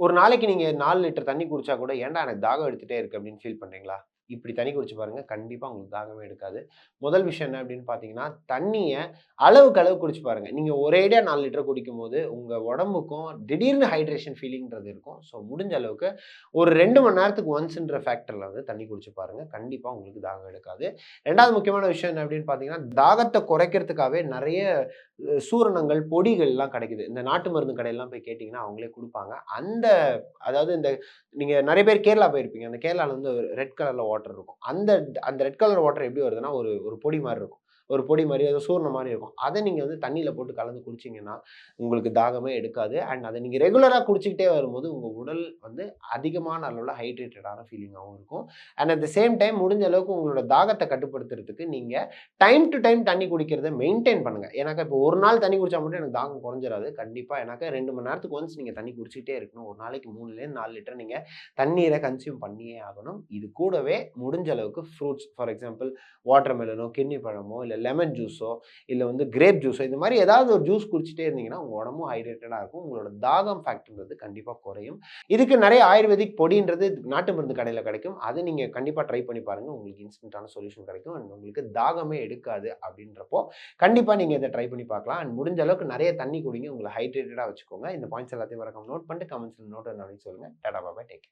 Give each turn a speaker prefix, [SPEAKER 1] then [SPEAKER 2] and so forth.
[SPEAKER 1] ஒரு நாளைக்கு நீங்கள் நாலு லிட்டர் தண்ணி குடிச்சா கூட, ஏன்டா எனக்கு தாகம் எடுத்துகிட்டே இருக்கு? அப்படின்னு ஃபீல் பண்ணுறீங்களா இப்படி தண்ணி குடிச்சு பாருங்க. கண்டிப்பா உங்களுக்கு தாகமே எடுக்காது. முதல் விஷயம் என்ன அப்படின்னு பார்த்தீங்கன்னா, தண்ணிய அளவுக்கு அளவு குடிச்சு பாருங்க. நீங்க ஒரேடியா 4 லிட்டர் குடிக்கும்போது, உங்க உடம்புக்கும் திடீர்னு ஹைட்ரேஷன் ஃபீலிங்ன்றது இருக்கும். ஸோ முடிஞ்ச அளவுக்கு ஒரு 2 மணி நேரத்துக்கு ஒன்ஸ்ன்ற ஃபேக்டர்ல வந்து தண்ணி குடிச்சு பாருங்க. கண்டிப்பா உங்களுக்கு தாகம் எடுக்காது. 2வது முக்கியமான விஷயம் என்ன அப்படின்னு பார்த்தீங்கன்னா, தாகத்த குறைக்கிறதுக்காகவே நெறைய சூரணங்கள், பொடிகள்லாம் கிடைக்குது. இந்த நாட்டு மருந்து கடையெல்லாம் போய் கேட்டீங்கன்னா, அவங்களே குடுப்பாங்க. அந்த அதாவது இந்த நீங்க நெறைய பேர் கேரளா போயிருப்பீங்க. அந்த கேரளால வந்து ரெட் கலர்ல வாட்டர் இருக்கும். அந்த அந்த ரெட் கலர் வாட்டர் எப்படி வருதுன்னா, ஒரு ஒரு பொடி மாதிரி இருக்கும். ஒரு பொடி மாதிரி ஏதோ சூர்ணம் மாதிரி இருக்கும். அதை நீங்கள் வந்து தண்ணியில் போட்டு கலந்து குடிச்சீங்கன்னா, உங்களுக்கு தாகமே எடுக்காது. அண்ட் அதை நீங்கள் ரெகுலராக குடிச்சிக்கிட்டே வரும்போது, உங்கள் உடல் வந்து அதிகமான அளவில் ஹைட்ரேட்டடான ஃபீலிங்காகவும் இருக்கும். And at the same time முடிஞ்ச அளவுக்கு உங்களோட தாகத்தை கட்டுப்படுத்துறதுக்கு நீங்கள் டைம் டு டைம் தண்ணி குடிக்கிறத மெயின்டைன் பண்ணுங்கள் ஏன்னாக்கா இப்போ ஒரு நாள் தண்ணி குடிச்சா மட்டும் எனக்கு தாகம் குறைஞ்சிடாது கண்டிப்பாக ஏன்னாக்கா ரெண்டு மணி நேரத்துக்கு ஒன்ஸ் நீங்கள் தண்ணி குடிச்சிக்கிட்டே இருக்கணும். ஒரு நாளைக்கு 3லேருந்து 4 லிட்டர் நீங்கள் தண்ணீரை கன்சியூம் பண்ணியே ஆகணும். இது கூடவே முடிஞ்ச அளவுக்கு ஃப்ரூட்ஸ் ஃபார் எக்ஸாம்பிள் வாட்டர் மெலனோ, பழமோ, இல்லை லெமன் ஜூஸோ, இல்லை வந்து கிரேப் ஜூஸோ இந்த மாதிரி ஏதாவது ஒரு ஜூஸ் குடிச்சிட்டே இருந்தீங்கன்னா, உங்கள் உடம்பும் ஹைட்ரேட்டடாக இருக்கும். உங்களோட தாகம் ஃபேக்டர்ன்றது கண்டிப்பாக குறையும். இதுக்கு நிறைய ஆயுர்வேதிக் பொடின்றது நாட்டு மருந்து கடையில் கிடைக்கும். அதை நீங்கள் கண்டிப்பாக ட்ரை பண்ணி பாருங்கள் உங்களுக்கு இன்ஸ்டன்ட்டான சொல்யூஷன் கிடைக்கும். அண்ட் உங்களுக்கு தாகமே எடுக்காது அப்படின்றப்போ, கண்டிப்பாக நீங்கள் இதை ட்ரை பண்ணி பார்க்கலாம். அண்ட் முடிஞ்ச அளவுக்கு நிறைய தண்ணி குடிங்க. உங்களை ஹைட்ரேட்டடாக வச்சுக்கோங்க. இந்த பாயிண்ட்ஸ் எல்லாத்தையும் வரக்கம் நோட் பண்ணிட்டு கமெண்ட்ஸில் நோட் என்ன சொல்லுங்கள் டாடா பாபா டேக்